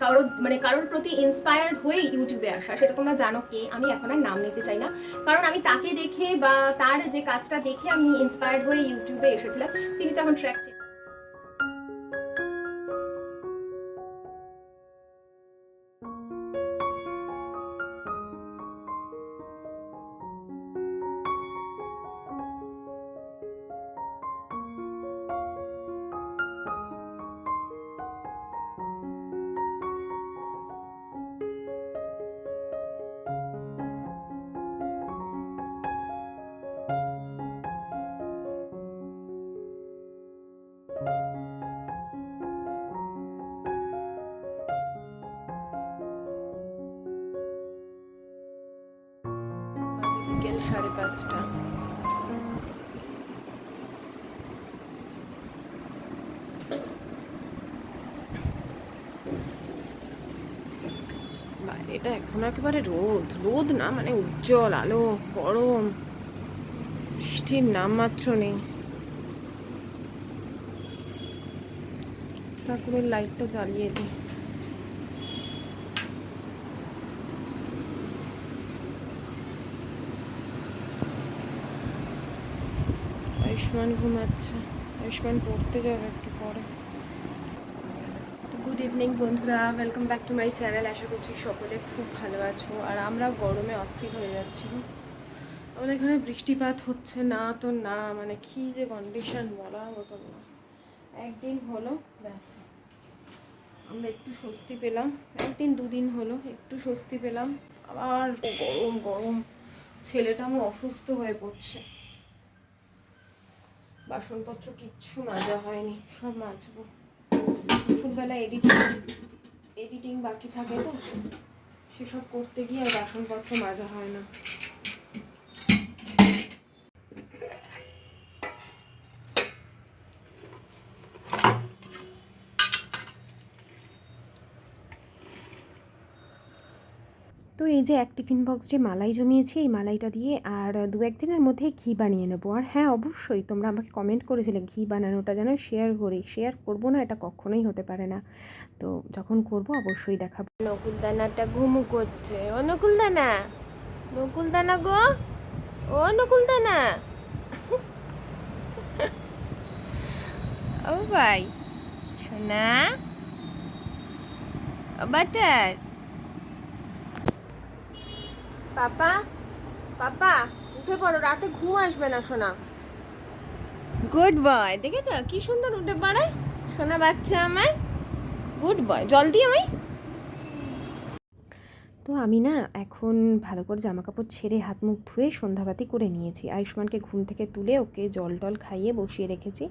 কারোর মানে কারোর প্রতি ইন্সপায়ার্ড হয়ে ইউটিউবে আসা। সেটা তোমরা জানো কে, আমি এখন আর নাম নিতে চাই না। কারণ আমি তাকে দেখে বা তার যে কাজটা দেখে আমি ইন্সপায়ার্ড হয়ে ইউটিউবে এসেছিলাম। তিনি তখন ট্র্যাক সাড়ে বাইরেটা এখন একেবারে রোদ। রোদ না মানে উজ্জ্বল, আলো, গরম। বৃষ্টির নামমাত্র নেই। ঠাকুরের লাইটটা জ্বালিয়ে দিই আয়ুষ্মান ঘুমাচ্ছে। আয়ুষ্মান পড়তে যাবে একটু পরে। গুড ইভিনিং বন্ধুরা। Welcome back to my channel আশা করছি সকলে খুব ভালো আছো। আর আমরা গরমে অস্থির হয়ে যাচ্ছি। আমাদের এখানে বৃষ্টিপাত হচ্ছে না তো না মানে কি যে কন্ডিশন বলার মতো না। একদিন হলো, ব্যাস। আমরা একটু স্বস্তি পেলাম। একদিন দুদিন হলো, একটু স্বস্তি পেলাম। আবার গরম গরম। ছেলেটা আমার অসুস্থ হয়ে পড়ছে। বাসনপত্র কিচ্ছু মাজা হয়নি, সব মাজবো। দুপুরবেলা এডিটিং এডিটিং বাকি থাকে তো, সেসব করতে গিয়ে আর বাসনপত্র মাজা হয় না। তো এই যে এক টিফিন বক্স যে মালাই জমিয়েছি, এই মালাইটা দিয়ে আর দু একদিনের মধ্যে ঘি বানিয়ে নেব। আর হ্যাঁ অবশ্যই তোমরা আমাকে কমেন্ট করেছিলে ঘি বানানোটা যেন শেয়ার করি। শেয়ার করব না, এটা কখনোই হতে পারে না। তো যখন করব, অবশ্যই দেখাবো। নকুলদানাটা ঘুমু করছে। ও নকুলদানা নকুলদানা গো। ও নকুলদানা। ও ভাই ও বাটার। পাপা পাপা, উঠে পড়ো, রাতে ঘুম আসবে না, সোনা। গুড বয় দেখেছ? কি সুন্দর উঠে পড়ে। সোনা বাচ্চা আমার গুড বয় জল দিয়ে আমি তো আমি না এখন ভালো করে জামা কাপড় ছেড়ে হাত মুখ ধুয়ে সন্ধ্যাবাতি করে নিয়েছি। আয়ুষ্মানকে ঘুম থেকে তুলে ওকে জল টল খাইয়ে বসিয়ে রেখেছি।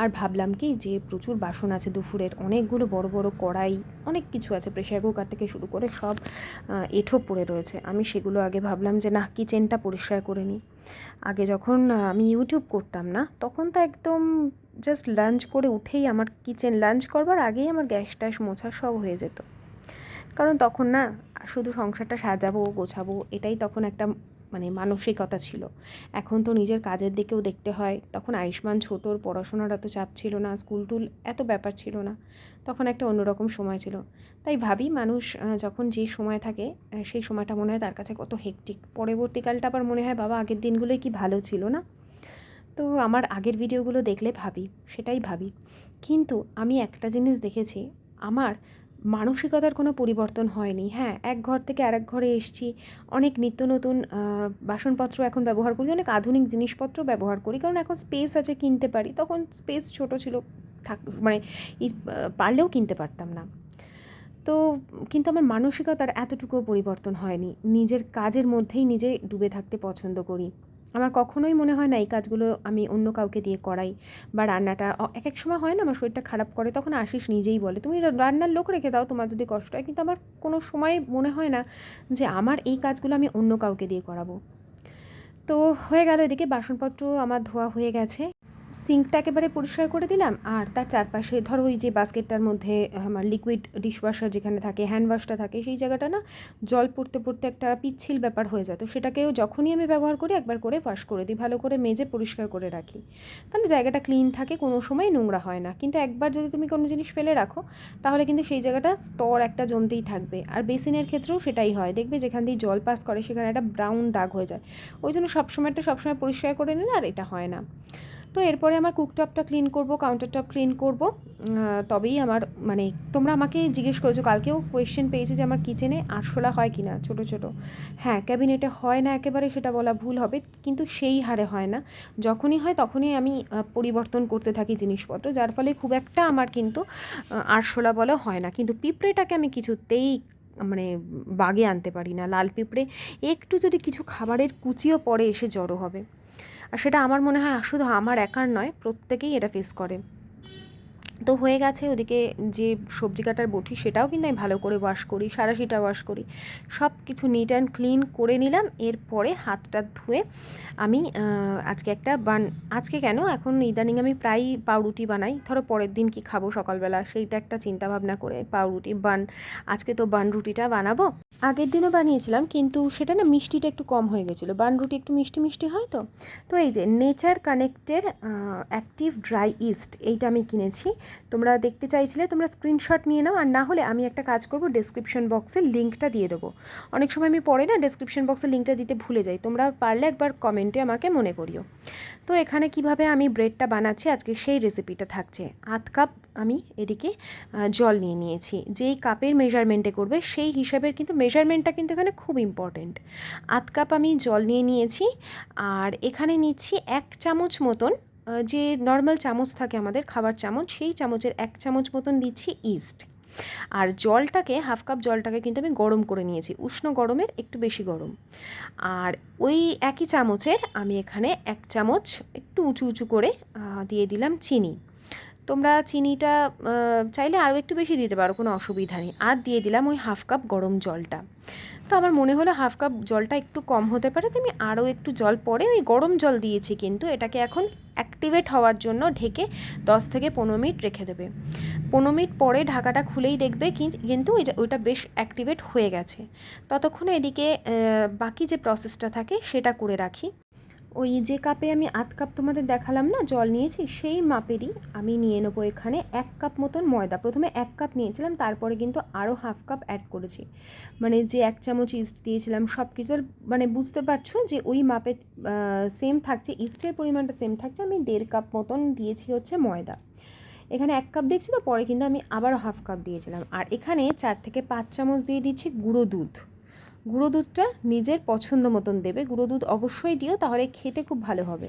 আর ভাবলাম কি যে প্রচুর বাসন আছে দুপুরের, অনেকগুলো বড় বড় কড়াই, অনেক কিছু আছে প্রেশার কুকার থেকে শুরু করে সব এঁঠো পড়ে রয়েছে। আমি সেগুলো আগে ভাবলাম যে না, কিচেনটা পরিষ্কার করে নিই। আগে যখন আমি ইউটিউব করতাম না, তখন তো একদম জাস্ট লাঞ্চ করে উঠেই আমার কিচেন লাঞ্চ করবার আগেই আমার গ্যাস ট্যাস মোছা সব হয়ে যেত। কারণ তখন না, শুধু সংসারটা সাজাবো, গোছাবো, এটাই তখন একটা মানে মানসিকতা ছিল। এখন তো নিজের কাজের দিকেও দেখতে হয়। তখন আয়ুষ্মান ছোটোর পড়াশোনার এত চাপ ছিল না, স্কুল টুল এত ব্যাপার ছিল না। তখন একটা অন্যরকম সময় ছিল। তাই ভাবি মানুষ যখন যে সময় থাকে সেই সময়টা মনে হয় তার কাছে কত হেকটিক পরবর্তীকালটা আবার মনে হয়, বাবা, আগের দিনগুলোই কি ভালো ছিল না? তো আমার আগের ভিডিওগুলো দেখলে ভাবি, সেটাই ভাবি। কিন্তু আমি একটা জিনিস দেখেছি, আমার মানসিকতার কোনো পরিবর্তন হয়নি। হ্যাঁ এক ঘর থেকে আরেক ঘরে এসছি। অনেক নিত্য নতুন বাসনপত্র এখন ব্যবহার করি, অনেক আধুনিক জিনিসপত্র ব্যবহার করি, কারণ এখন স্পেস আছে কিনতে পারি। তখন স্পেস ছোট ছিল, থাক মানে পারলেও কিনতে পারতাম না। তো কিন্তু আমার মানসিকতার এতটুকুও পরিবর্তন হয়নি। নিজের কাজের মধ্যেই নিজে ডুবে থাকতে পছন্দ করি। আমার কখনোই মনে হয় না এই কাজগুলো আমি অন্য কাউকে দিয়ে করাই বা রান্নাটা এক এক সময় হয় না আমার শরীরটা খারাপ করে, তখন আশিস নিজেই বলে, তুমি রান্নার লোক রেখে দাও, তোমার যদি কষ্ট হয়। কিন্তু আমার কোনো সময় মনে হয় না যে আমার এই কাজগুলো আমি অন্য কাউকে দিয়ে করাবো। তো হয়ে গেল এদিকে, বাসনপত্র আমার ধোয়া হয়ে গেছে। সিঙ্কটা একেবারে পরিষ্কার করে দিলাম, আর তার চারপাশে ধরো ওই যে বাস্কেটটার মধ্যে আমার লিকুইড ডিশওয়াশার যেখানে থাকে হ্যান্ড ওয়াশটা থাকে, সেই জায়গাটা না জল পড়তে পড়তে একটা পিচ্ছিল ব্যাপার হয়ে যেত সেটাকেও যখনই আমি ব্যবহার করি, একবার করে ওয়াশ করে দিই, ভালো করে মেজে পরিষ্কার করে রাখি। তাহলে জায়গাটা ক্লিন থাকে, কোনো সময় নোংরা হয় না। কিন্তু একবার যদি তুমি কোনো জিনিস ফেলে রাখো, তাহলে কিন্তু সেই জায়গাটা স্তর একটা জমতেই থাকবে। আর বেসিনের ক্ষেত্রেও সেটাই হয়। দেখবে যেখান দিয়ে জল পাস করে, সেখানে একটা ব্রাউন দাগ হয়ে যায়। ওই জন্য সবসময়টা সবসময় পরিষ্কার করে নিলে আর এটা হয় না। তো এরপরে আমার কুকটপটা ক্লিন করব কাউন্টার টপ ক্লিন করব। তবেই আমার মানে তোমরা আমাকে জিজ্ঞেস করেছ, কালকেও কোয়েশ্চেন পেয়েছে যে আমার কিচেনে আরশোলা হয় কি না ছোটো ছোটো। হ্যাঁ ক্যাবিনেটে হয় না একেবারে, সেটা বলা ভুল হবে, কিন্তু সেই হারে হয় না। যখনই হয় তখনই আমি পরিবর্তন করতে থাকি জিনিসপত্র, যার ফলে খুব একটা আমার কিন্তু আরশোলা বলা হয় না। কিন্তু পিঁপড়েটাকে আমি কিছুতেই মানে বাগে আনতে পারি না। লাল পিঁপড়ে, একটু যদি কিছু খাবারের কুচিও পরে এসে জড়ো হবে। আর সেটা আমার মনে হয় শুধু আমার একার নয় প্রত্যেকেই এটা ফেস করে। তো হয়ে গেছে, ওদিকে যে সবজি কাটার বটি সেটাও কিন্তু আমি ভালো করে ওয়াশ করি, সারাশিটা ওয়াশ করি। সব কিছু নিট অ্যান্ড ক্লিন করে নিলাম, এরপরে হাতটা ধুয়ে আমি আজকে একটা বান, আজকে কেন? এখন ইদানিং আমি প্রায়ই পাউরুটি বানাই, ধরো পরের দিন কি খাব সকালবেলা, সেইটা একটা চিন্তা ভাবনা করে পাউরুটি বান, আজকে তো বান রুটিটা বানাবো। আগের দিনও বানিয়েছিলাম, কিন্তু সেটা না মিষ্টিটা একটু কম হয়ে গেছিল, বান রুটি একটু মিষ্টি মিষ্টি হয় তো? তো এই যে নেচার কানেক্টের অ্যাক্টিভ ড্রাই ইস্ট এইটা আমি কিনেছি। তোমরা দেখতে চাইছিলে, তোমরা স্ক্রিনশট নিয়ে নাও আর না হলে আমি একটা কাজ করব ডেসক্রিপশন বক্সে লিঙ্কটা দিয়ে দেবো। অনেক সময় আমি পরে না ডেসক্রিপশন বক্সে লিঙ্কটা দিতে ভুলে যাই, তোমরা পারলে একবার কমেন্টে আমাকে মনে করিও। তো এখানে কীভাবে আমি ব্রেডটা বানাচ্ছি, আজকে সেই রেসিপিটা থাকছে। আধ কাপ আমি এদিকে জল নিয়ে নিয়েছি। যেই কাপের মেজারমেন্টে করবে, সেই হিসাবের কিন্তু মেজারমেন্টটা কিন্তু এখানে খুব ইম্পর্টেন্ট আধ কাপ আমি জল নিয়ে নিয়েছি, আর এখানে নিচ্ছি এক চামচ মতন যে নর্মাল চামচ থাকে আমাদের, খাবার চামচ, সেই চামচের এক চামচ মতন দিচ্ছি ইস্ট আর জলটাকে হাফ কাপ জলটাকে কিন্তু আমি গরম করে নিয়েছি, উষ্ণ গরমের একটু বেশি গরম। আর ওই একই চামচের আমি এখানে এক চামচ একটু উঁচু উঁচু করে দিয়ে দিলাম চিনি। তোমরা চিনিটা চাইলে আরও একটু বেশি দিতে পারো, কোনো অসুবিধা নেই। আর দিয়ে দিলাম ওই হাফ কাপ গরম জলটা। তো আমার মনে হলো হাফ কাপ জলটা একটু কম হতে পারে তো আমি আরও একটু জল পরে ওই গরম জল দিয়েছি কিন্তু এটাকে এখন অ্যাক্টিভেট হওয়ার জন্য ঢেকে দশ থেকে পনেরো মিনিট রেখে দেবে। পনেরো মিনিট পরে ঢাকাটা খুলেই দেখবে কিন্তু ওই ওইটা বেশ অ্যাক্টিভেট হয়ে গেছে। ততক্ষণে এদিকে বাকি যে প্রসেসটা থাকে সেটা করে রাখি। ওই যে কাপে আমি আধ কাপ তোমাদের দেখালাম না, জল নিয়েছি, সেই মাপেরই আমি নিয়ে নেব এখানে এক কাপ মতন ময়দা। প্রথমে এক কাপ নিয়েছিলাম, তারপরে কিন্তু আরও হাফ কাপ অ্যাড করেছি। মানে যে এক চামচ ইস্ট দিয়েছিলাম সব কিছুর মানে বুঝতে পারছ যে ওই মাপে সেম থাকছে, ইস্টের পরিমাণটা সেম থাকছে, আমি দেড় কাপ মতন দিয়েছি হচ্ছে ময়দা। এখানে এক কাপ দেখছি তো, পরে কিন্তু আমি আবারও হাফ কাপ দিয়েছিলাম। আর এখানে চার থেকে পাঁচ চামচ দিয়ে দিচ্ছি গুঁড়ো দুধ। গুঁড়ো দুধটা নিজের পছন্দ মতন দেবে। গুঁড়ো দুধ অবশ্যই দিও, তাহলে খেতে খুব ভালো হবে।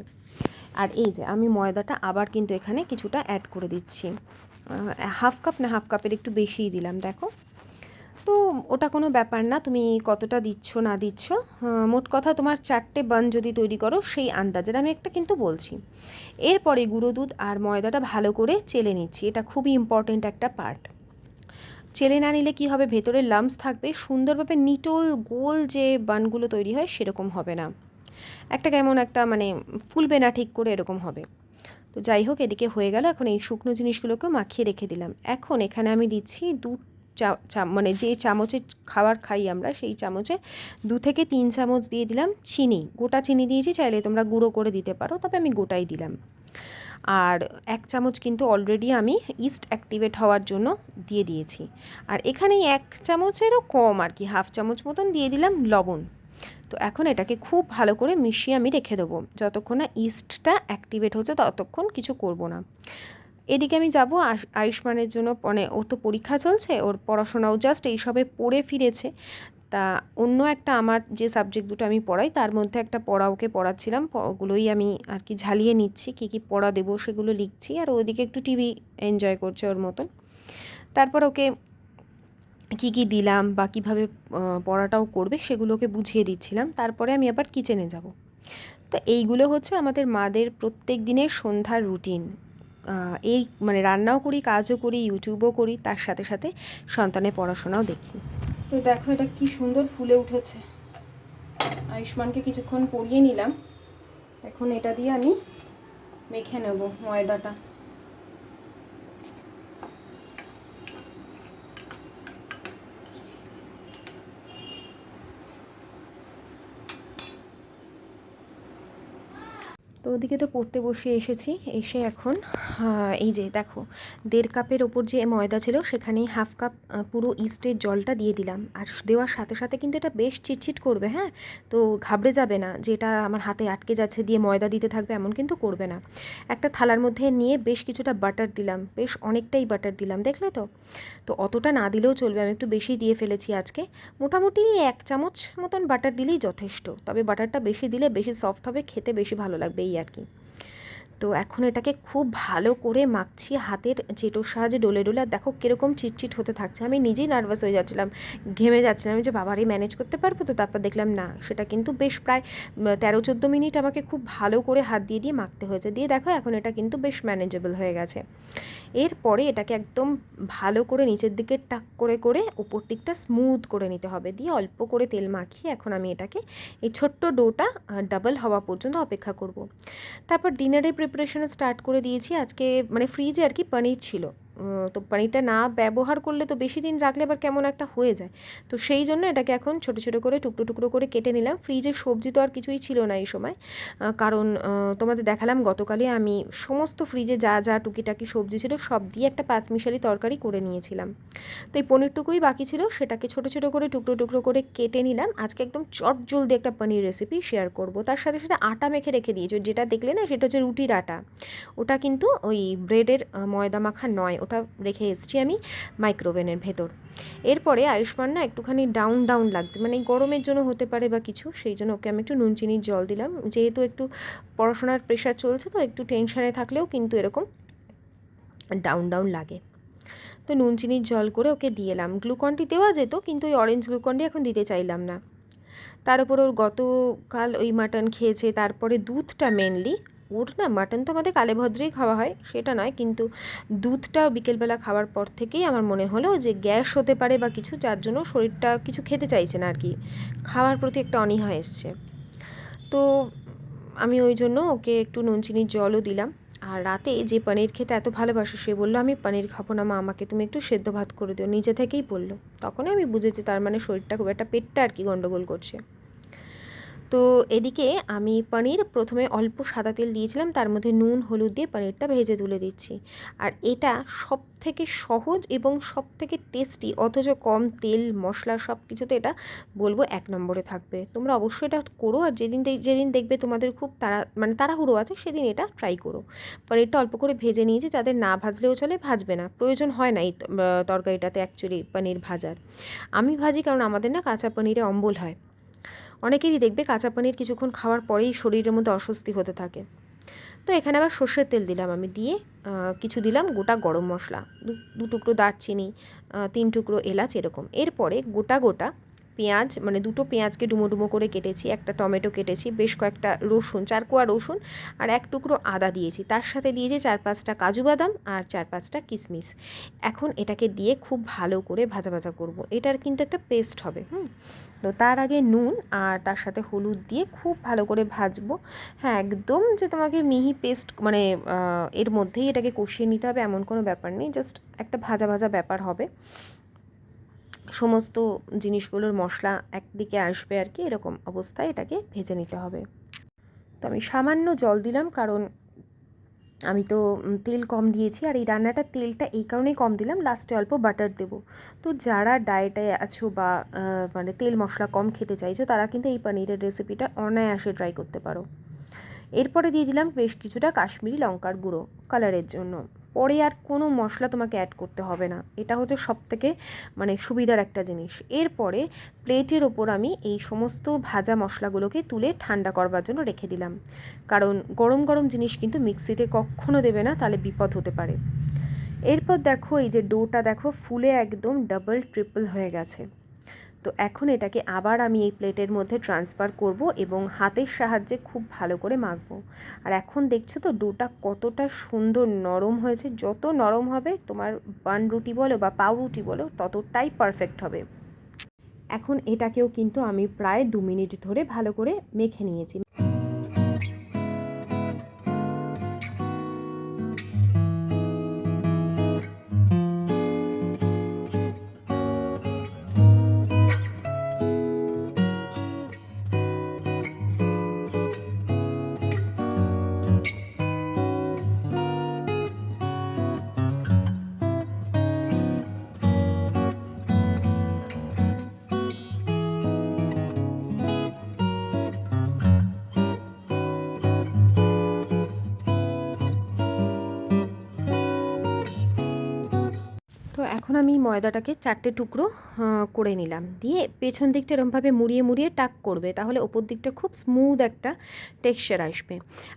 আর এই যে, আমি ময়দাটা আবার কিন্তু এখানে কিছুটা অ্যাড করে দিচ্ছি। হাফ কাপ না হাফ কাপের একটু বেশিই দিলাম, দেখো। তো ওটা কোনো ব্যাপার না, তুমি কতটা দিচ্ছ, না দিচ্ছ। মোট কথা তোমার চারটে বান যদি তৈরি করো, সেই আন্দাজের আমি একটা কিন্তু বলছি। এরপরে গুঁড়ো দুধ আর ময়দাটা ভালো করে চেলে নিচ্ছি। এটা খুবই ইম্পর্টেন্ট একটা পার্ট চেলে না নিলে কি হবে? ভেতরে লামস থাকবে। সুন্দরভাবে নিটোল গোল যে বানগুলো তৈরি হয়, সেরকম হবে না। একটা কেমন একটা মানে ফুলবে না ঠিক করে এরকম হবে। তো যাই হোক, এদিকে হয়ে গেল। এখন এই শুকনো জিনিসগুলোকে মাখিয়ে রেখে দিলাম। এখন এখানে আমি দিচ্ছি দু চা- মানে যে চামচে খাবার খাই আমরা, সেই চামচে দু থেকে তিন চামচ দিয়ে দিলাম চিনি। গোটা চিনি দিয়েছি, চাইলে তোমরা গুঁড়ো করে দিতে পারো, তবে আমি গোটাই দিলাম। আর এক চামচ কিন্তু অলরেডি আমি ইস্ট অ্যাক্টিভেট হওয়ার জন্য দিয়ে দিয়েছি। আর এখানে এক চামচেরও কম আর কি হাফ চামচ মতন দিয়ে দিলাম লবণ। তো এখন এটাকে খুব ভালো করে মিশিয়ে আমি রেখে দেবো, যতক্ষণ না ইস্টটা অ্যাক্টিভেট হচ্ছে ততক্ষণ কিছু করব না। এদিকে আমি যাব আয়ুষ্মানের জন্য মানে ওর তো পরীক্ষা চলছে, ওর পড়াশোনাও জাস্ট এইসবে পড়ে ফিরেছে। তা অন্য একটা আমার যে সাবজেক্ট দুটো আমি পড়াই, তার মধ্যে একটা পড়া ওকে পড়াচ্ছিলাম ওগুলোই আমি আর কি ঝালিয়ে নিচ্ছি, কী কী পড়া দেবো সেগুলো লিখছি আর ওইদিকে একটু টিভি এনজয় করছে ওর মতন। তারপর ওকে কী কী দিলাম বা কীভাবে পড়াটাও করবে সেগুলোকে বুঝিয়ে দিচ্ছিলাম। তারপরে আমি আবার কিচেনে যাব। তো এইগুলো হচ্ছে আমাদের মাদের প্রত্যেক দিনের সন্ধ্যার রুটিন এই মানে রান্নাও করি, কাজও করি ইউটিউবও করি, তার সাথে সাথে সন্তানের পড়াশোনাও দেখি। তো দেখো এটা কি সুন্দর ফুলে উঠেছে। আয়ুষ্মানকে কিছুক্ষণ পরিয়ে নিলাম। এখন এটা দিয়ে আমি মেখে নেব ময়দাটা। তো ওদিকে তো পড়তে বসে এসেছি, এসে এখন এই যে দেখো, দেড় কাপের ওপর যে ময়দা ছিল সেখানে হাফ কাপ পুরো ইস্টের জলটা দিয়ে দিলাম। আর দেওয়ার সাথে সাথে কিন্তু এটা বেশ চিটচিট করবে হ্যাঁ? তো ঘাবড়ে যাবে না যে এটা আমার হাতে আটকে যাচ্ছে দিয়ে ময়দা দিতে থাকবে এমন কিন্তু করবে না। একটা থালার মধ্যে নিয়ে বেশ কিছুটা বাটার দিলাম, বেশ অনেকটাই বাটার দিলাম, দেখলে তো? তো অতটা না দিলেও চলবে, আমি একটু বেশি দিয়ে ফেলেছি আজকে। মোটামুটি এক চামচ মতন বাটার দিলেই যথেষ্ট, তবে বাটারটা বেশি দিলে বেশি সফট হবে, খেতে বেশি ভালো লাগবে এই আর কি তো এখন এটাকে খুব ভালো করে মাখছি, হাতের চেটোর সাহায্যে ডলে ডলে। আর দেখো কীরকম চিটচিট হতে থাকছে। আমি নিজেই নার্ভাস হয়ে যাচ্ছিলাম, ঘেমে যাচ্ছিলাম। যে বাবারই ম্যানেজ করতে পারব তো? তারপর দেখলাম না, সেটা কিন্তু বেশ প্রায় তেরো, চোদ্দ মিনিট আমাকে খুব ভালো করে হাত দিয়ে দিয়ে মাখতে হয়েছে। দিয়ে দেখো এখন এটা কিন্তু বেশ ম্যানেজেবল হয়ে গেছে। এরপরে এটাকে একদম ভালো করে নিচের দিকে টাক করে করে উপর দিকটা স্মুথ করে নিতে হবে। দিয়ে অল্প করে তেল মাখিয়ে এখন আমি এটাকে এই ছোট্ট ডোটা ডাবল হওয়া পর্যন্ত অপেক্ষা করব। তারপর ডিনারে প্রিপারেশনে স্টার্ট করে দিয়েছি। আজকে মানে ফ্রিজে আর কি পনির ছিল। তো পনিরটা না ব্যবহার করলে তো বেশি দিন রাখলে আবার কেমন একটা হয়ে যায়। তো সেই জন্য এটাকে এখন ছোটো ছোটো করে টুকরো টুকরো করে কেটে নিলাম। ফ্রিজে সবজি তো আর কিছুই ছিল না এই সময়। কারণ তোমাদের দেখালাম গতকালে আমি সমস্ত ফ্রিজে যা যা টুকিটাকি সবজি ছিল সব দিয়ে একটা পাঁচমিশালি তরকারি করে নিয়েছিলাম। তো এই পনিরটুকুই বাকি ছিল, সেটাকে ছোটো ছোটো করে টুকরো টুকরো করে কেটে নিলাম। আজকে একদম চট জলদি একটা পনির রেসিপি শেয়ার করব। তার সাথে সাথে আটা মেখে রেখে দিয়েছ। যেটা দেখলে না সেটা হচ্ছে রুটির আটা। ওটা কিন্তু ওই ব্রেডের ময়দা মাখা নয় ওটা রেখে এসেছি আমি মাইক্রোওভেনের ভেতর। এরপরে আয়ুষ্মান না একটুখানি ডাউন ডাউন লাগছে। মানে গরমের জন্য হতে পারে বা কিছু, সেই জন্য ওকে আমি একটু নুন, চিনির জল দিলাম। যেহেতু একটু পড়াশোনার প্রেশার চলছে তো একটু টেনশানে থাকলেও কিন্তু এরকম ডাউন ডাউন লাগে। তো নুন, চিনির জল করে ওকে দিয়ে এলাম। গ্লুকনটি দেওয়া যেত কিন্তু ওই অরেঞ্জ গ্লুকনটি এখন দিতে চাইলাম না। তার উপর ওর গতকাল ওই মাটন খেয়েছে, তারপরে দুধটা মেনলি ওর না মাটন তো আমাদের কালে ভদ্রেই খাওয়া হয়, সেটা নয়, কিন্তু দুধটা বিকেলবেলা খাওয়ার পর থেকেই আমার মনে হলো যে গ্যাস হতে পারে বা কিছু, যার জন্য শরীরটা কিছু খেতে চাইছে না আর কি খাওয়ার প্রতি একটা অনীহা এসছে। তো আমি ওই জন্য ওকে একটু নুন চিনির জলও দিলাম। আর রাতে যে পনির খেতে এত ভালোবাসে, সে বলল, আমি পনির খাব না, মা, আমাকে তুমি একটু সেদ্ধ ভাত করে দিও। নিজে থেকেই বলল। তখনই আমি বুঝেছি তার মানে শরীরটা খুব একটা পেটটা আর কি গন্ডগোল করছে। তো এদিকে আমি পনির প্রথমে অল্প সাদা তেল দিয়েছিলাম, তার মধ্যে নুন, হলুদ দিয়ে পনিরটা ভেজে তুলে দিচ্ছি। আর এটা সব থেকে সহজ এবং সব থেকে টেস্টি, অথচ কম তেল, মশলা সব কিছুতে এটা বলব এক নম্বরে থাকবে। তোমরা অবশ্যই এটা করো, আর যেদিন যেদিন দেখবে তোমাদের খুব তাড়া মানে তাড়াহুড়ো আছে, সেদিন এটা ট্রাই করো। পনিরটা অল্প করে ভেজে নিয়েছি যাদের না ভাজলেও চলে, ভাজবে না। প্রয়োজন হয় না এই তরকারিটাতে অ্যাকচুয়ালি পনির ভাজার। আমি ভাজি কারণ আমাদের না কাঁচা পনিরে অম্বল হয়। অনেকেরই দেখবে কাঁচা পানির কিছুক্ষণ খাওয়ার পরেই শরীরের মধ্যে অস্বস্তি হতে থাকে। তো এখানে আবার সর্ষের তেল দিলাম আমি দিয়ে কিছু দিলাম গোটা গরম মশলা। দু- টুকরো দারচিনি তিন টুকরো এলাচ এরকম। এরপরে গোটা গোটা পেঁয়াজ মানে দুটো পেঁয়াজকে ডুমো ডুমো করে কেটেছি, একটা টমেটো কেটেছি, বেশ কয়েকটা রসুন, চার কোয়া রসুন আর এক টুকরো আদা দিয়েছি। তার সাথে দিয়েছি চার পাঁচটা কাজু বাদাম আর চার পাঁচটা কিশমিশ। এখন এটাকে দিয়ে খুব ভালো করে ভাজা ভাজা করব। এটার কিন্তু একটা পেস্ট হবে, হুম? তো তার আগে নুন আর তার সাথে হলুদ দিয়ে খুব ভালো করে ভাজবো। হ্যাঁ একদম যে তোমাকে মিহি পেস্ট মানে এর মধ্যেই এটাকে কষিয়ে নিতে হবে এমন কোনো ব্যাপার নেই, জাস্ট একটা ভাজা ভাজা ব্যাপার হবে। সমস্ত জিনিসগুলোর মশলা একদিকে আসবে আর কি, এরকম অবস্থায় এটাকে ভেজে নিতে হবে। তো আমি সামান্য জল দিলাম, কারণ আমি তো তেল কম দিয়েছি, আর এই রান্নাটার তেলটা এই কারণেই কম দিলাম লাস্টে অল্প বাটার দেবো। তো যারা ডায়েটে আছো বা মানে তেল মশলা কম খেতে চাইছো, তারা কিন্তু এই পনিরের রেসিপিটা অনায়াসে ট্রাই করতে পারো। এরপরে দিয়ে দিলাম বেশ কিছুটা কাশ্মীরি লঙ্কার গুঁড়ো কালারের জন্য। পরে আর কোনো মশলা তোমাকে অ্যাড করতে হবে না। এটা হচ্ছে সব থেকে মানে সুবিধার একটা জিনিস। এরপরে প্লেটের ওপর আমি এই সমস্ত ভাজা মশলাগুলোকে তুলে ঠান্ডা করবার জন্য রেখে দিলাম। কারণ গরম গরম জিনিস কিন্তু মিক্সিতে কখনো দেবে না, তাহলে বিপদ হতে পারে। এরপর দেখো এই যে ডোটা দেখো, ফুলে একদম ডাবল ট্রিপল হয়ে গেছে। তো এখন এটাকে আবার আমি এই প্লেটের মধ্যে ট্রান্সফার করব এবং হাতের সাহায্যে খুব ভালো করে মাখবো। আর এখন দেখছ তো, ডোটা কতটা সুন্দর নরম হয়েছে। যত নরম হবে, তোমার বান রুটি বলো বা পাউরুটি বলো, ততটাই পারফেক্ট হবে। এখন এটাকেও কিন্তু আমি প্রায় দু মিনিট ধরে ভালো করে মেখে নিয়েছি। এখন আমি ময়দাটাকে চারটে টুকরো করে নিলাম। দিয়ে পেছন দিকটা এরমভাবে মুড়িয়ে মুড়িয়ে টাক করবে, তাহলে ওপর দিকটা খুব স্মুথ একটা টেক্সচার আসবে।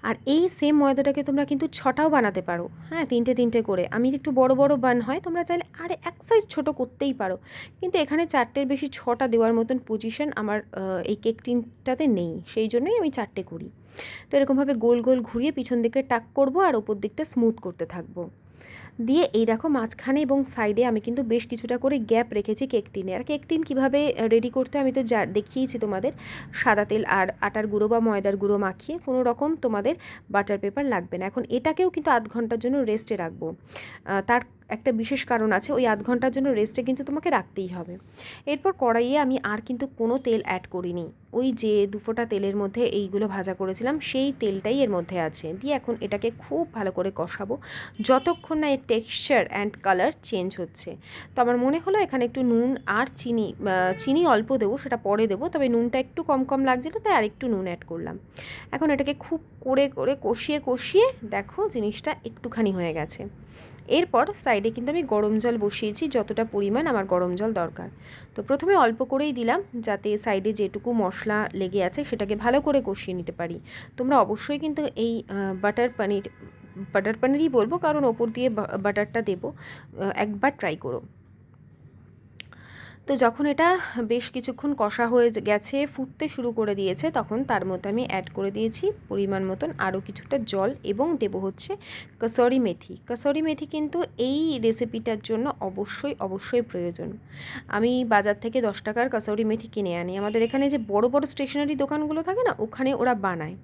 আর এই সেম ময়দাটাকে তোমরা কিন্তু ছটাও বানাতে পারো। হ্যাঁ তিনটে তিনটে করে। আমি একটু বড় বড় বান হয়, তোমরা চাইলে আরে এক সাইজ ছোটো করতেই পারো। কিন্তু এখানে চারটের বেশি ছটা দেওয়ার মতন পজিশন আমার এই কেক টিনটাতে নেই। সেই জন্যই আমি চারটে করি। তো এরকমভাবে গোল গোল ঘুরিয়ে পিছন দিকে টাক করব আর ওপর দিকটা স্মুথ করতে থাকব। দিয়ে এই দেখো মাঝখানে এবং সাইডে আমি কিন্তু বেশ কিছুটা করে গ্যাপ রেখেছি কেক টিনে আর কেক টিন কীভাবে রেডি করতে আমি তো যা, দেখিয়েছি তোমাদের। সাদা তেল আর আটার গুঁড়ো বা ময়দার গুঁড়ো মাখিয়ে কোনো রকম তোমাদের বাটার পেপার লাগবে না। এখন এটাকেও কিন্তু আধ ঘণ্টার জন্য রেস্টে রাখব। তার একটা বিশেষ কারণ আছে, ওই আধ ঘণ্টার জন্য রেস্টে কিন্তু তোমাকে রাখতেই হবে। এরপর কড়াইয়ে আমি আর কিন্তু কোনো তেল অ্যাড করিনি। ওই যে দুফোটা তেলের মধ্যে এইগুলো ভাজা করেছিলাম, সেই তেলটাই এর মধ্যে আছে। দিয়ে এখন এটাকে খুব ভালো করে কষাবো, যতক্ষণ না এর টেক্সচার অ্যান্ড কালার চেঞ্জ হচ্ছে। তো আমার মনে হলো এখানে একটু নুন আর চিনি চিনি অল্প দেবো, সেটা পরে দেবো, তবে নুনটা একটু কম কম লাগছিল, তাই আর একটু নুন অ্যাড করলাম। এখন এটাকে খুব করে করে কষিয়ে কষিয়ে দেখো জিনিসটা একটুখানি হয়ে গেছে। এরপর সাইডে কিন্তু আমি গরম জল বসিয়েছি, যতটা পরিমাণ আমার গরম জল দরকার। তো প্রথমে অল্প করেই দিলাম, যাতে সাইডে যেটুকু মশলা লেগে আছে সেটাকে ভালো করে কষিয়ে নিতে পারি। তোমরা অবশ্যই কিন্তু এই বাটার পানির, বাটার পানিরই বলব, কারণ ওপর দিয়ে বাটারটা দেবো একবার ট্রাই করো। তো যখন এটা বেশ কিছুক্ষণ কষা হয়ে গেছে, ফুটতে শুরু করে দিয়েছে, তখন তার মধ্যে আমি অ্যাড করে দিয়েছি পরিমাণ মতন আরও কিছুটা জল এবং দেব হচ্ছে কসরি মেথি। কসরি মেথি কিন্তু এই রেসিপিটার জন্য অবশ্যই অবশ্যই প্রয়োজন। আমি বাজার থেকে দশ টাকার কসরি মেথি কিনে আনি। আমাদের এখানে যে বড় বড় স্টেশনারি দোকানগুলো থাকে না, ওখানে ওরা বানায়।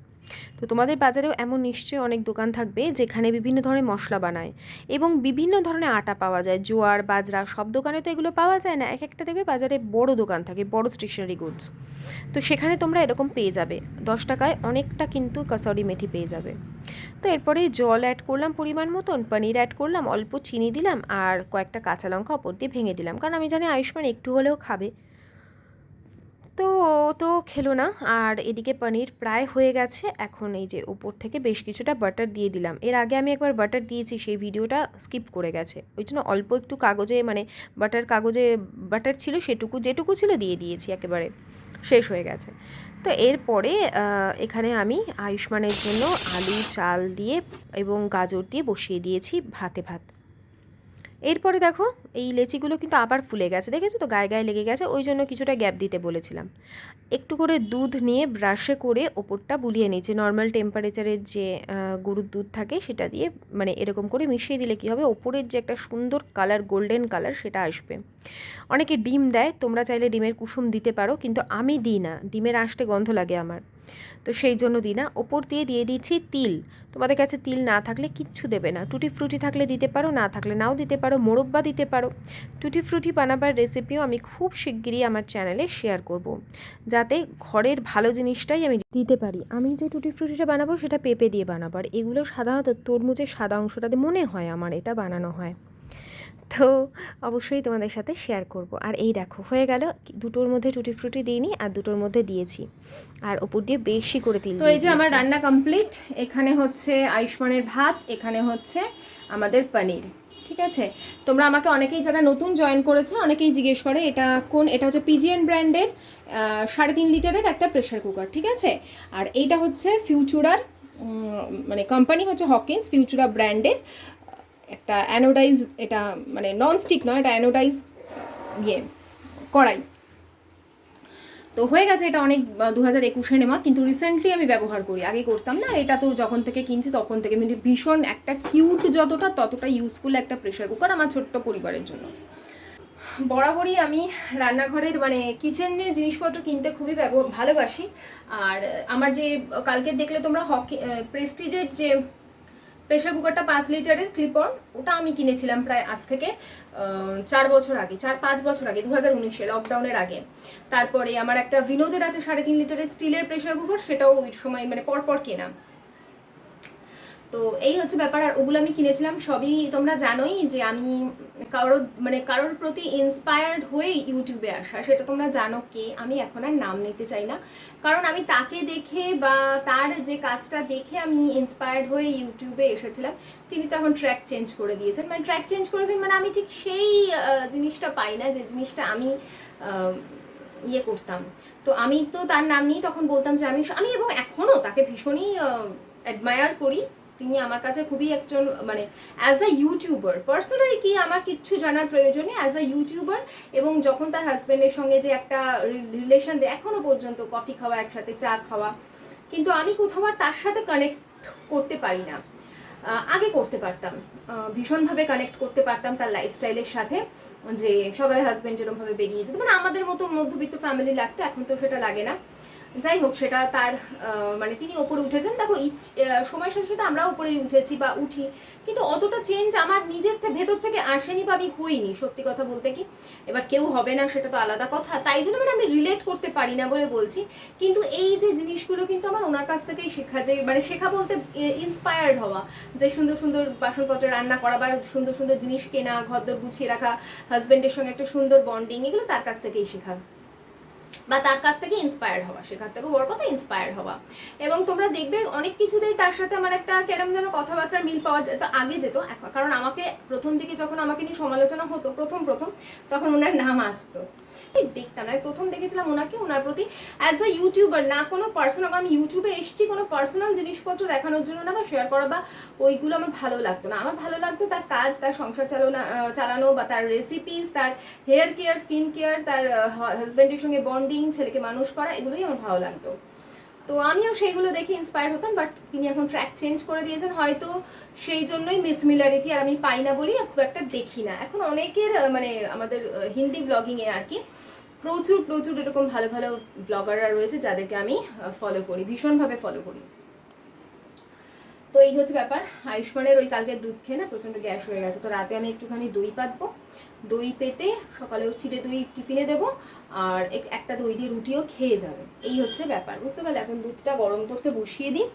তো তোমাদের বাজারেও এমন নিশ্চয়ই অনেক দোকান থাকবে যেখানে বিভিন্ন ধরনের মশলা বানায় এবং বিভিন্ন ধরনের আটা পাওয়া যায়। জোয়ার, বাজরা সব দোকানে তো এগুলো পাওয়া যায় না। এক একটা দেখবে বাজারে বড় দোকান থাকে, বড় স্টেশনারি গুডস। তো সেখানে তোমরা এরকম পেয়ে যাবে। দশ টাকায় অনেকটা কিন্তু কসরি মেথি পেয়ে যাবে। তো এরপরে জল অ্যাড করলাম পরিমাণ মতন, পনির অ্যাড করলাম, অল্প চিনি দিলাম আর কয়েকটা কাঁচা লঙ্কা ওপর দিয়ে ভেঙে দিলাম। কারণ আমি জানি আয়ুষ্মান একটু হলেও খাবে। তো ও তো খেলো না। আর এদিকে পনির প্রায় হয়ে গেছে। এখন এই যে উপর থেকে বেশ কিছুটা বাটার দিয়ে দিলাম। এর আগে আমি একবার বাটার দিয়েছি, সেই ভিডিওটা স্কিপ করে গেছে। ওই জন্য অল্প একটু কাগজে মানে বাটার কাগজে বাটার ছিল, সেটুকু যেটুকু ছিল দিয়ে দিয়েছি একেবারে। শেষ হয়ে গেছে। তো এরপরে এখানে আমি আয়ুষ্মানের জন্য আলু, চাল দিয়ে এবং গাজর দিয়ে বসিয়ে দিয়েছি ভাতে ভাত। এরপরে দেখো এই লেচিগুলো কিন্তু আবার ফুলে গেছে, দেখেছ তো? গায়ে গায়ে লেগে গেছে, ওই জন্য কিছুটা গ্যাপ দিতে বলেছিলাম। একটু করে দুধ নিয়ে ব্রাশে করে ওপরটা বুলিয়ে নিয়েছি। নর্মাল টেম্পারেচারের যে গরুর দুধ থাকে সেটা দিয়ে মানে এরকম করে মিশিয়ে দিলে কী হবে? ওপরের যে একটা সুন্দর কালার গোল্ডেন কালার সেটা আসবে। অনেকে ডিম দেয়, তোমরা চাইলে ডিমের কুসুম দিতে পারো, কিন্তু আমি দিই না। ডিমের আসতে গন্ধ লাগে আমার। তো সেই জন্য দিই না। ওপর দিয়ে দিয়ে দিচ্ছি তিল। তোমাদের কাছে তিল না থাকলে কিচ্ছু দেবে না। টুটি ফ্রুটি থাকলে দিতে পারো, না থাকলে নাও দিতে পারো, মোরব্বা দিতে পারো। টুটি ফ্রুটি বানাবার রেসিপিও আমি খুব শিগগিরই আমার চ্যানেলে শেয়ার করব। যাতে ঘরের ভালো জিনিসটাই আমি দিতে পারি। আমি যে টুটি ফ্রুটিটা বানাবো সেটা পেঁপে দিয়ে বানাবো। আর এগুলো সাধারণত তরমুজের সাদা অংশটাতে মনে হয় আমার এটা বানানো হয়। তো অবশ্যই তোমাদের সাথে শেয়ার করব। আর এই দেখো হয়ে গেল। দুটোর মধ্যে টুটি ফ্রুটি দিইনি আর দুটোর মধ্যে দিয়েছি। আর ওপর দিয়ে বেশি করে তিল তো এই যে আমার রান্না কমপ্লিট এখানে হচ্ছে আয়ুষ্মানের ভাত এখানে হচ্ছে আমাদের পনির। ঠিক আছে? তোমরা আমাকে অনেকেই যারা নতুন জয়েন করেছে, অনেকেই জিজ্ঞেস করে এটা কোন, এটা হচ্ছে পিজিএন ব্র্যান্ডের সাড়ে তিন লিটারের একটা প্রেশার কুকার ঠিক আছে? আর এইটা হচ্ছে ফিউচুরার মানে কোম্পানি হচ্ছে হকিন্স ফিউচুরা ব্র্যান্ডের একটা অ্যানোডাইজ এটা মানে নন স্টিক নয়, এটা অ্যানোডাইজ ইয়ে কড়াই। তো হয়ে গেছে এটা অনেক দু হাজার একুশে নেওয়া কিন্তু রিসেন্টলি আমি ব্যবহার করি। আগে করতাম না, এটা তো যখন থেকে কিনছি, তখন থেকে মানে ভীষণ একটা কিউট যতটা, ততটা ইউজফুল একটা প্রেশার কুকার আমার ছোট্ট পরিবারের জন্য। বরাবরই আমি রান্নাঘরের মানে কিচেনের জিনিসপত্র কিনতে খুবই ভালোবাসি। আর আমার যে কালকে দেখলে তোমরা হকি প্রেস্টিজের যে প্রেশার কুকারটা পাঁচ লিটারের ক্লিপর ওটা আমি কিনেছিলাম প্রায় আজ থেকে চার বছর আগে, চার পাঁচ বছর আগে দু হাজার উনিশে লকডাউনের আগে। তারপরে আমার একটা বিনোদের আছে সাড়ে তিন লিটারের স্টিলের প্রেশার কুকার সেটাও ওই সময় মানে পরপর কেনা। তো এই হচ্ছে ব্যাপার, আর ওগুলো আমি কিনেছিলাম, সবই তোমরা জানোই যে আমি কারোর মানে কারোর প্রতি ইন্সপায়ার্ড হয়ে ইউটিউবে আসা, সেটা তোমরা জানো কে, আমি এখন আর নাম নিতে চাই না। কারণ আমি তাকে দেখে বা তার যে কাজটা দেখে আমি ইন্সপায়ার্ড হয়ে ইউটিউবে এসেছিলাম, তিনি তখন ট্র্যাক চেঞ্জ করে দিয়েছেন। মানে ট্র্যাক চেঞ্জ করেছেন মানে আমি ঠিক সেই জিনিসটা পাই না যে জিনিসটা আমি ইয়ে করতাম। তো আমি তো তার নাম নিয়েই তখন বলতাম যে আমি আমি এবং এখনও তাকে ভীষণই অ্যাডমায়ার করি। তিনি আমার কাছে খুবই একজন মানে অ্যাজ আ ইউটিউবার পার্সোনালি কি আমার কিচ্ছু জানার প্রয়োজন নেই অ্যাজ আ ইউটিউবার এবং যখন তার হাজব্যান্ডের সঙ্গে যে একটা রিলেশন এখনও পর্যন্ত কফি খাওয়া, একসাথে চা খাওয়া, কিন্তু আমি কোথাও আর তার সাথে কানেক্ট করতে পারি না। আগে করতে পারতাম ভীষণভাবে কানেক্ট করতে পারতাম তার লাইফস্টাইলের সাথে, যে সবাই হাজব্যান্ড যেরকমভাবে বেরিয়ে যেত মানে আমাদের মতো মধ্যবিত্ত ফ্যামিলি লাগতো, এখন তো সেটা লাগে না। যাই হোক সেটা তার মানে তিনি ওপরে উঠেছেন। দেখো আহ, সময়ের সাথে আমরা ওপরেই উঠেছি বা উঠি। কিন্তু অতটা চেঞ্জ আমার নিজের ভেতর থেকে আসেনি বা আমি হইনি সত্যি কথা বলতে কি। এবার কেউ হবে না সেটা তো আলাদা কথা। তাই জন্য মানে আমি রিলেট করতে পারি না বলে বলছি। কিন্তু এই যে জিনিসগুলো কিন্তু আমার ওনার কাছ থেকেই শেখা যে মানে শেখা বলতে ইন্সপায়ার্ড হওয়া। যে সুন্দর সুন্দর বাসনপত্র রান্না করা বা সুন্দর সুন্দর জিনিস কেনা ঘরদর গুছিয়ে রাখা হাজব্যান্ডের সঙ্গে একটা সুন্দর বন্ডিং এগুলো তার কাছ থেকেই শেখা। বা তার কাছ থেকে ইন্সপায়ার হওয়া সেখান থেকে বড় কথা ইন্সপায়ার্ড হওয়া। এবং তোমরা দেখবে অনেক কিছুতেই তার সাথে আমার একটা কেরম যেন কথাবার্তার মিল পাওয়া যেত আগে যেত কারণ আমাকে প্রথম দিকে যখন আমাকে নিয়ে সমালোচনা হতো, প্রথম প্রথম, তখন ওনার নাম আসতো। দেখতাম না। আমি প্রথম দেখেছিলাম ওনাকে, ওনার প্রতি অ্যাজ আ ইউটিউবার না কোনো পার্সোনাল আমি ইউটিউবে এসেছি কোনো পার্সোনাল জিনিসপত্র দেখানোর জন্য না, বা শেয়ার করা, বা ওইগুলো আমার ভালো লাগতো না। আমার ভালো লাগতো তার কাজ, তার সংসার চালানো চালানো, বা তার রেসিপিস তার হেয়ার কেয়ার স্কিন কেয়ার তার হাজব্যান্ডের সঙ্গে বন্ডিং ছেলেকে মানুষ করা, এগুলোই আমার ভালো লাগতো। তো আমিও সেইগুলো দেখে ইন্সপায়ার হতাম বাট তিনি এখন ট্র্যাক চেঞ্জ করে দিয়েছেন। হয়তো সেই জন্যই মিসমিলারিটি আর আমি পাই না বলি খুব একটা দেখি না। এখন অনেকের মানে আমাদের হিন্দি ব্লগিংয়ে আর কি প্রচুর প্রচুর এরকম ভালো ভালো ব্লগাররা রয়েছে যাদেরকে আমি ফলো করি, ভীষণভাবে ফলো করি। তো এই হচ্ছে ব্যাপার। আয়ুষ্মানের ওই কালকে দুধ খেয়ে না প্রচণ্ড গ্যাস হয়ে গেছে। তো রাতে আমি একটুখানি দই পাতবো। দই পেতে সকালেও চিড়ে দই টিফিনে দেবো আর এক- একটা দই দিয়ে রুটিও খেয়ে যাবে। এই হচ্ছে ব্যাপার। বুঝতে পারলে? এখন দুধটা গরম করতে বসিয়ে দিই।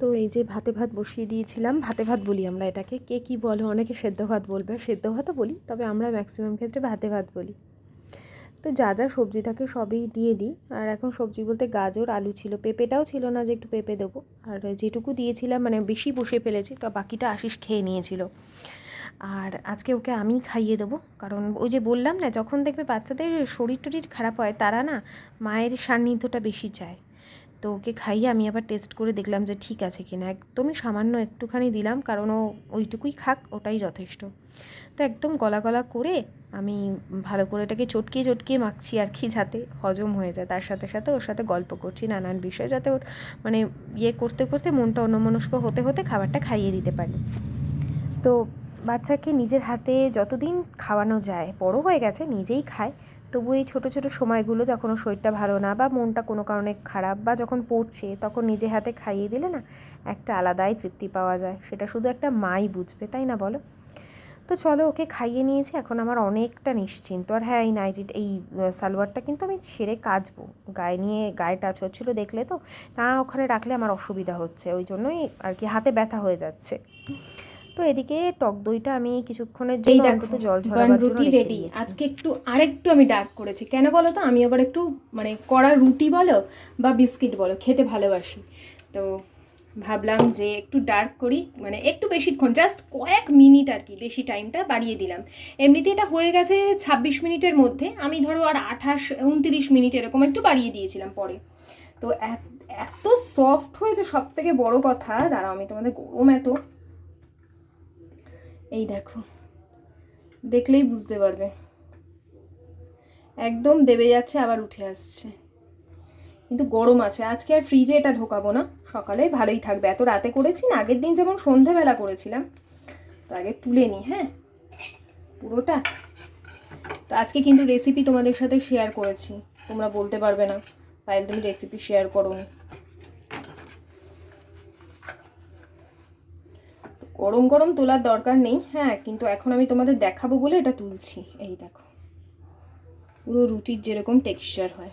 তো এই যে ভাতে ভাত বসিয়ে দিয়েছিলাম। ভাতে ভাত বলি আমরা এটাকে। কে কি বলো? অনেকে সেদ্ধ ভাত বলবে। সেদ্ধ ভাতও বলি, তবে আমরা ম্যাক্সিমাম ক্ষেত্রে ভাতে ভাত বলি। তো যা যা সবজি থাকে সবই দিয়ে দিই। আর এখন সবজি বলতে গাজর, আলু ছিল। পেঁপেটাও ছিল না যে একটু পেঁপে দেবো। আর যেটুকু দিয়েছিলাম মানে বেশি বসে ফেলেছি, তো বাকিটা আশিস খেয়ে নিয়েছিল। আর আজকে ওকে আমি খাইয়ে দেবো। কারণ ওই যে বললাম না, যখন দেখবে বাচ্চাদের শরীর টরির খারাপ হয়, তারা না মায়ের সান্নিধ্যটা বেশি চায়। তো ওকে খাইয়ে আমি আবার টেস্ট করে দেখলাম যে ঠিক আছে কিনা। একদমই সামান্য একটুখানি দিলাম, কারণ ও ওইটুকুই খাক, ওটাই যথেষ্ট। তো একদম গলা গলা করে আমি ভালো করে এটাকে চটকিয়ে চটকিয়ে মাখছি আর কি যাতে হজম হয়ে যায়। তার সাথে সাথে ওর সাথে গল্প করছি, নানান বিষয় যাতে ওর মানে ইয়ে করতে করতে মনটা অন্যমনস্ক হতে হতে খাবারটা খাইয়ে দিতে পারি। তো বাচ্চাকে নিজের হাতে যতদিন খাওয়ানো যায়, বড় হয়ে গেছে, নিজেই খায়। তবু এই ছোটো ছোটো সময়গুলো যখন ওর শরীরটা ভালো না বা মনটা কোনো কারণে খারাপ বা যখন পড়ছে, তখন নিজে হাতে খাইয়ে দিলে না একটা আলাদাই তৃপ্তি পাওয়া যায়। সেটা শুধু একটা মাই বুঝবে, তাই না বলো? তো চলো ওকে খাইয়ে নিয়েছি এখন আমার অনেকটা নিশ্চিন্ত। আর হ্যাঁ এই নাইটি এই সালোয়ারটা কিন্তু আমি ছেড়ে কাচবো। গায়ে নিয়ে গায়ে টাচ হচ্ছিল দেখলে তো না ওখানে রাখলে আমার অসুবিধা হচ্ছে ওই জন্যই আর কি হাতে ব্যথা হয়ে যাচ্ছে। তো এদিকে টক দইটা আমি কিছুক্ষণের জন্য অন্তত জল ঝরাবার জন্য রুটি রেডি আজকে একটু আরেকটু আমি ডার্ক করেছি। কেন বলো তো? আমি আবার একটু মানে কড়া রুটি বলো বা বিস্কিট বলো খেতে ভালোবাসি। তো ভাবলাম যে একটু ডার্ক করি মানে একটু বেশিক্ষণ জাস্ট কয়েক মিনিট আর কি বেশি টাইমটা বাড়িয়ে দিলাম। এমনিতে এটা হয়ে গেছে ছাব্বিশ মিনিটের মধ্যে, আমি ধরো আর আঠাশ, উনতিরিশ মিনিট এরকম একটু বাড়িয়ে দিয়েছিলাম পরে। তো এত- এত সফট হয়েছে সব থেকে বড় কথা, দাঁড়াও আমি তোমাদের গরম এত। এই দেখো, দেখলেই বুঝতে পারবে। একদম দেবে যাচ্ছে, আবার উঠে আসছে। কিন্তু গরম আছে, আজকে আর ফ্রিজে এটা ঢোকাবো না। সকালে ভালোই থাকবে। এত রাতে করেছি না, আগের দিন যেমন সন্ধেবেলা করেছিলাম। তো আগে তুলে নিই হ্যাঁ? পুরোটা? তো আজকে কিন্তু রেসিপি তোমাদের সাথে শেয়ার করেছি। তোমরা বলতে পারবে না পাইল তুমি রেসিপি শেয়ার করো গরম গরম তোলার দরকার নেই হ্যাঁ? কিন্তু এখন আমি তোমাদের দেখাবো বলে এটা তুলছি। এই দেখো। পুরো রুটির যেরকম টেক্সচার হয়।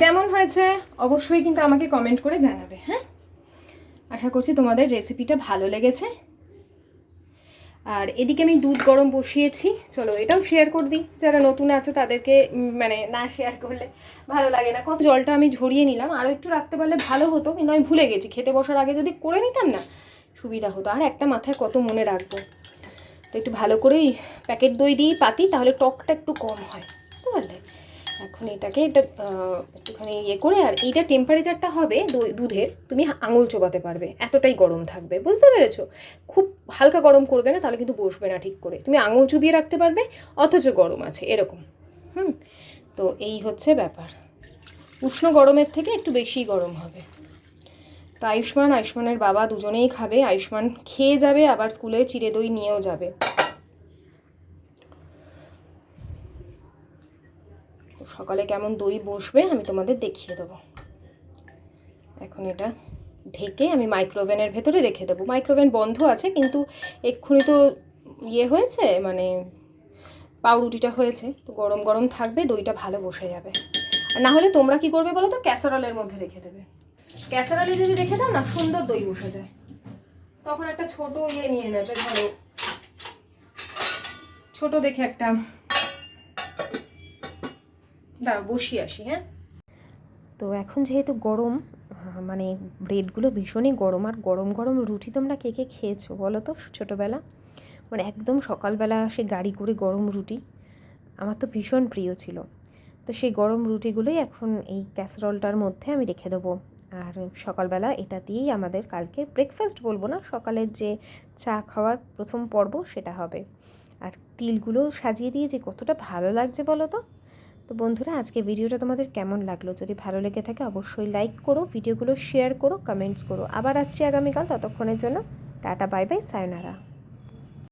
কেমন হয়েছে? অবশ্যই কিন্তু আমাকে কমেন্ট করে জানাবে হ্যাঁ? আশা করছি তোমাদের রেসিপিটা ভালো লেগেছে। আর এদিকে আমি দুধ গরম বসিয়েছি। চলো এটাও শেয়ার করে দিই। যারা নতুন আছো তাদেরকে মানে না শেয়ার করলে ভালো লাগে না। কত জলটা আমি ঝরিয়ে নিলাম। আরও একটু রাখতে পারলে ভালো হতো, কিন্তু আমি ভুলে গেছি। খেতে বসার আগে যদি করে নিতাম না, সুবিধা হতো। আর একটা মাথায় কত মনে রাখব। তো একটু ভালো করেই প্যাকেট দই দিয়েই পাতি, তাহলে টকটা একটু কম হয়। বুঝতে পারলে? এখন এটাকে এটা একটুখানি ইয়ে করে, আর এইটা টেম্পারেচারটা হবে দুধের, তুমি আঙুল চোবাতে পারবে। এতটাই গরম থাকবে, বুঝতে পেরেছ? খুব হালকা গরম করবে না, তাহলে কিন্তু বসবে না ঠিক করে। তুমি আঙুল চুবিয়ে রাখতে পারবে, অথচ গরম আছে, এরকম। হুম? তো এই হচ্ছে ব্যাপার। উষ্ণ গরমের থেকে একটু বেশি গরম হবে। তো আয়ুষ্মান, আয়ুষ্মানের বাবা দুজনেই খাবে, আয়ুষ্মান খেয়ে যাবে, আবার স্কুলে চিড়ে দই নিয়েও যাবে। সকালে কেমন দই বসবে আমি তোমাদের দেখিয়ে দেবো। এখন এটা ঢেকে আমি মাইক্রোওভেনের ভেতরে রেখে দেবো। মাইক্রোওভেন বন্ধ আছে, কিন্তু এক্ষুনি তো ইয়ে হয়েছে মানে পাউরুটিটা হয়েছে, তো গরম গরম থাকবে, দইটা ভালো বসে যাবে। আর না হলে তোমরা কি করবে বলো তো? ক্যাসারলের মধ্যে রেখে দেবে। ক্যাসারলে যদি রেখে দাও না, সুন্দর দই বসে যায়। তখন একটা ছোট ইয়ে নিয়ে নেবে, ধরো। ছোট দেখে একটা দাঁড়াও বসিয়ে আসি হ্যাঁ? তো এখন যেহেতু গরম মানে ব্রেডগুলো ভীষণই গরম, আর গরম গরম রুটি তোমরা কে কে খেয়েছো বলো তো ছোটোবেলা? মানে একদম সকালবেলা সে গাড়ি করে গরম রুটি, আমার তো ভীষণ প্রিয় ছিল। তো সেই গরম রুটিগুলোই এখন এই ক্যাসারোলটার মধ্যে আমি রেখে দেবো। আর সকালবেলা এটা দিয়েই আমাদের কালকে ব্রেকফাস্ট বলব না, সকালের যে চা খাওয়ার প্রথম পর্ব সেটা হবে। আর তিলগুলো সাজিয়ে দিয়ে যে কতটা ভালো লাগছে বলো তো? তো বন্ধুরা আজকে ভিডিওটা তোমাদের কেমন লাগল? যদি ভালো লেগে থাকে, অবশ্যই লাইক করো, ভিডিওগুলো শেয়ার করো কমেন্টস করো। আবার আসছি আগামীকাল ততক্ষণের জন্য। Tata bye bye sayonara